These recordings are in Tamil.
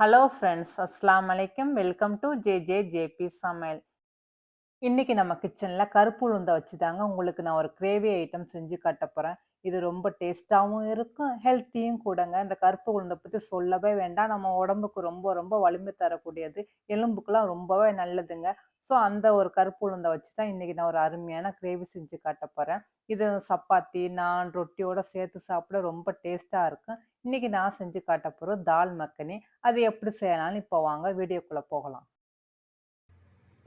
ஹலோ ஃப்ரெண்ட்ஸ் அஸ்லாம் வலைக்கம் welcome to J J JP சமையல் இன்னைக்கு நம்ம கிச்சனில் கருப்பு உளுந்தை வச்சு தாங்க உங்களுக்கு நான் ஒரு கிரேவி ஐட்டம் செஞ்சு காட்ட போகிறேன் இது ரொம்ப டேஸ்ட்டாகவும் இருக்கும் ஹெல்த்தியும் கூடங்க. இந்த கருப்பு உளுந்தை பற்றி சொல்லவே வேண்டாம். நம்ம உடம்புக்கு ரொம்ப ரொம்ப வலிமை தரக்கூடியது. எலும்புக்கெல்லாம் ரொம்பவே நல்லதுங்க. ஸோ அந்த ஒரு கருப்பு உளுந்தை வச்சு தான் இன்றைக்கி நான் ஒரு அருமையான கிரேவி செஞ்சு காட்ட போகிறேன் இது சப்பாத்தி நான் ரொட்டியோட சேர்த்து சாப்பிட ரொம்ப டேஸ்ட்டாக இருக்கும் இன்றைக்கி நான் செஞ்சு காட்ட போகிறோம் தால் மக்கனி. அது எப்படி செய்யலாம்னு இப்போ வாங்க வீடியோக்குள்ளே போகலாம்.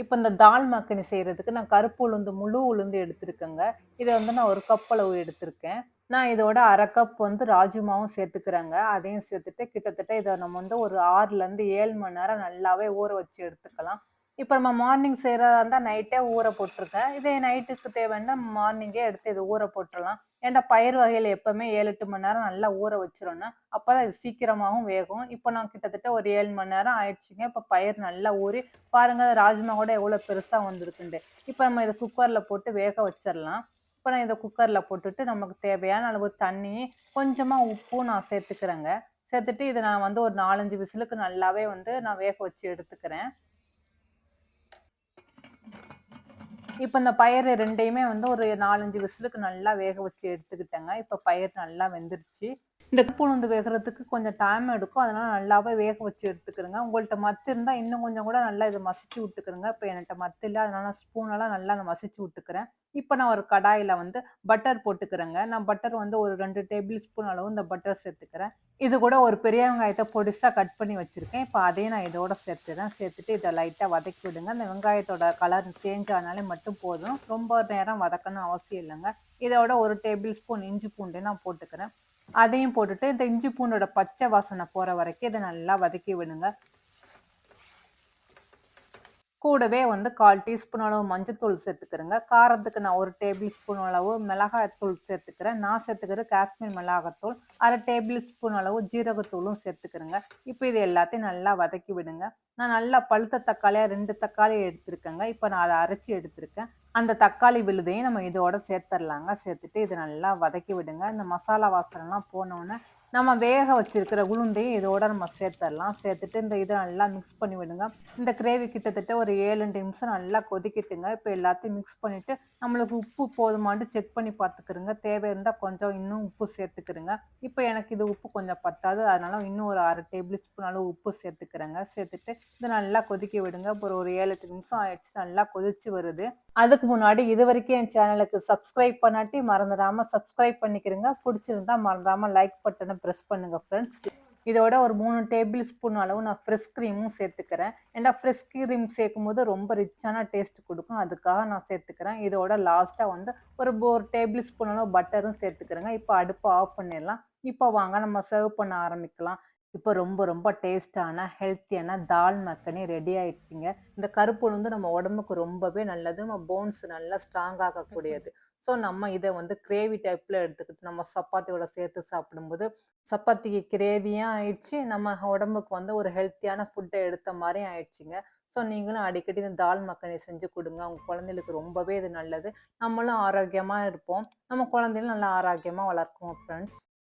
இப்போ இந்த தால் மக்கனி செய்கிறதுக்கு நான் கருப்பு உளுந்து முழு உளுந்து எடுத்திருக்கேங்க. இதை வந்து நான் ஒரு கப் அளவு எடுத்திருக்கேன். நான் இதோட அரை கப் வந்து ராஜுமாவும் சேர்த்துக்கிறேங்க. அதையும் சேர்த்துட்டு கிட்டத்தட்ட இதை நம்ம வந்து ஒரு ஆறுலேருந்து ஏழு மணி நேரம் நல்லாவே ஊற வச்சு எடுத்துக்கலாம். இப்போ நம்ம மார்னிங் செய்கிறதா இருந்தால் நைட்டே ஊற போட்டிருக்கேன் இதே நைட்டுக்கு தேவைன்னா மார்னிங்கே எடுத்து இது ஊற போட்டுடலாம் ஏன்னா பயிர் வகையில் எப்போவுமே ஏழு எட்டு மணி நேரம் நல்லா ஊற வச்சிரோன்னா அப்போ தான் இது சீக்கிரமாகவும் வேகும். இப்போ நான் கிட்டத்தட்ட ஒரு ஏழு மணி நேரம் ஆயிடுச்சுங்க. இப்போ பயிர் நல்லா ஊறி பாருங்கள் ராஜ்மா கூட எவ்வளோ பெருசாக வந்திருக்குண்டு. இப்போ நம்ம இதை குக்கரில் போட்டு வேக வச்சிடலாம் இப்போ நான் இதை குக்கரில் போட்டுட்டு நமக்கு தேவையான அளவு தண்ணி கொஞ்சமாக உப்பும் நான் சேர்த்துக்கிறேங்க. சேர்த்துட்டு இதை நான் வந்து ஒரு நாலஞ்சு விசிலுக்கு நல்லாவே வந்து நான் வேக வச்சு எடுத்துக்கிறேன். இப்போ இந்த பயிர் ரெண்டையுமே வந்து ஒரு நாலஞ்சு விசிலுக்கு நல்லா வேக வச்சு எடுத்துக்கிட்டேங்க. இப்போ பயிர் நல்லா வெந்துருச்சு. இந்த உளுந்து வேகிறதுக்கு கொஞ்சம் டைம் எடுக்கும். அதனால நல்லாவே வேக வச்சு எடுத்துக்கிறேங்க. உங்கள்கிட்ட மத்து இருந்தால் இன்னும் கொஞ்சம் கூட நல்லா இதை மசிச்சு விட்டுக்கிறேங்க. இப்போ என்கிட்ட மத்து இல்லை. அதனால ஸ்பூனெல்லாம் நல்லா நான் மசிச்சு விட்டுக்கிறேன். இப்போ நான் ஒரு கடாயில் வந்து பட்டர் போட்டுக்கிறேங்க. நான் பட்டர் வந்து ஒரு ரெண்டு டேபிள் ஸ்பூன் அளவு இந்த பட்டர் சேர்த்துக்கிறேன். இது கூட ஒரு பெரிய வெங்காயத்தை பொடிசாக கட் பண்ணி வச்சுருக்கேன். இப்போ அதையும் நான் இதோட சேர்த்துறேன். சேர்த்துட்டு இதை லைட்டாக வதக்கி விடுங்க. அந்த வெங்காயத்தோட கலர் சேஞ்ச் ஆனாலே மட்டும் போதும். ரொம்ப நேரம் வதக்கணும் அவசியம் இல்லைங்க. இதோட ஒரு டேபிள் ஸ்பூன் இஞ்சி பூண்டு நான் போட்டுக்கிறேன். அதையும் போட்டுட்டு இந்த இஞ்சி பூண்டோட பச்சை வாசனை போகிற வரைக்கும் இதை நல்லா வதக்கி விடுங்க. கூடவே வந்து கால் டீஸ்பூன் அளவு மஞ்சத்தூள் சேர்த்துக்கிறேங்க. காரத்துக்கு நான் ஒரு டேபிள் ஸ்பூன் அளவு மிளகாய்த்தூள் சேர்த்துக்கிறேன். நான் சேர்த்துக்கிற காஷ்மீர் மிளகாத்தூள் அரை டேபிள் ஸ்பூன் அளவு ஜீரகத்தூளும் சேர்த்துக்கிறேங்க. இப்போ இது எல்லாத்தையும் நல்லா வதக்கி விடுங்க. நான் நல்லா பழுத்த தக்காளியாக ரெண்டு தக்காளி எடுத்திருக்கேங்க. இப்போ நான் அதை அரைச்சி எடுத்திருக்கேன். அந்த தக்காளி விழுதையும் நம்ம இதோட சேர்த்துடலாங்க சேர்த்துட்டு இதை நல்லா வதக்கி விடுங்க. இந்த மசாலா வாசனைலாம் போனோடனே நம்ம வேக வச்சிருக்கிற உளுந்தையும் இதோட நம்ம சேர்த்துடலாம் சேர்த்துட்டு இந்த இதை நல்லா மிக்ஸ் பண்ணி விடுங்க. இந்த கிரேவி கிட்டத்தட்ட ஒரு ஏழு ரெண்டு நிமிஷம் நல்லா கொதிக்கிட்டுங்க. இப்போ எல்லாத்தையும் மிக்ஸ் பண்ணிவிட்டு நம்மளுக்கு உப்பு போதுமானு செக் பண்ணி பார்த்துக்கிறோங்க தேவை இருந்தால் கொஞ்சம் இன்னும் உப்பு சேர்த்துக்கிறோங்க இப்போ எனக்கு இது உப்பு கொஞ்சம் பத்தாது. அதனால இன்னும் ஒரு அரை டேபிள் ஸ்பூன் அளவு உப்பு சேர்த்துக்கிறேங்க. சேர்த்துட்டு இதை நல்லா கொதிக்க விடுங்க. அப்புறம் ஒரு ஏழு எட்டு நிமிஷம் ஆயிடுச்சு. நல்லா கொதிச்சு வருது. அதுக்கு முன்னாடி இது வரைக்கும் என் சேனலுக்கு சப்ஸ்கிரைப் பண்ணாட்டி மறந்துடாம சப்ஸ்கிரைப் பண்ணிக்கிறேங்க பிடிச்சிருந்தா மறந்துடாம லைக் பட்டனை ப்ரெஸ் பண்ணுங்க ஃப்ரெண்ட்ஸ் இதோட ஒரு மூணு டேபிள் ஸ்பூன் அளவு நான் ஃப்ரெஷ் க்ரீமும் சேர்த்துக்கிறேன். ஏன்னா ஃப்ரெஷ் க்ரீம் சேர்க்கும் போது ரொம்ப ரிச்சான டேஸ்ட் கொடுக்கும். அதுக்காக நான் சேர்த்துக்கிறேன். இதோட லாஸ்ட்டாக வந்து ஒரு ஒரு டேபிள் ஸ்பூன் அளவு பட்டரும் சேர்த்துக்கிறேங்க. இப்போ அடுப்பை ஆஃப் பண்ணிடலாம். இப்போ வாங்க நம்ம சர்வ் பண்ண ஆரம்பிக்கலாம். இப்போ ரொம்ப ரொம்ப டேஸ்டான ஹெல்த்தியான தால் மக்கனி ரெடி ஆயிடுச்சுங்க. இந்த கருப்பு வந்து நம்ம உடம்புக்கு ரொம்பவே நல்லது. நம்ம போன்ஸ் நல்லா ஸ்ட்ராங் ஆகக்கூடியது. ஸோ நம்ம இதை வந்து கிரேவி டைப்பில் எடுத்துக்கிட்டு நம்ம சப்பாத்தியோட சேர்த்து சாப்பிடும்போது சப்பாத்திக்கு கிரேவியும் ஆயிடுச்சு. நம்ம உடம்புக்கு வந்து ஒரு ஹெல்த்தியான ஃபுட்டை எடுத்த மாதிரியும் ஆயிடுச்சுங்க. ஸோ நீங்களும் அடிக்கடி இந்த தால் மக்கனை செஞ்சு கொடுங்க. அவங்க குழந்தைகளுக்கு ரொம்பவே இது நல்லது. நம்மளும் ஆரோக்கியமாக இருப்போம். நம்ம குழந்தைகளும் நல்லா ஆரோக்கியமாக வளர்க்கும் ஃப்ரெண்ட்ஸ்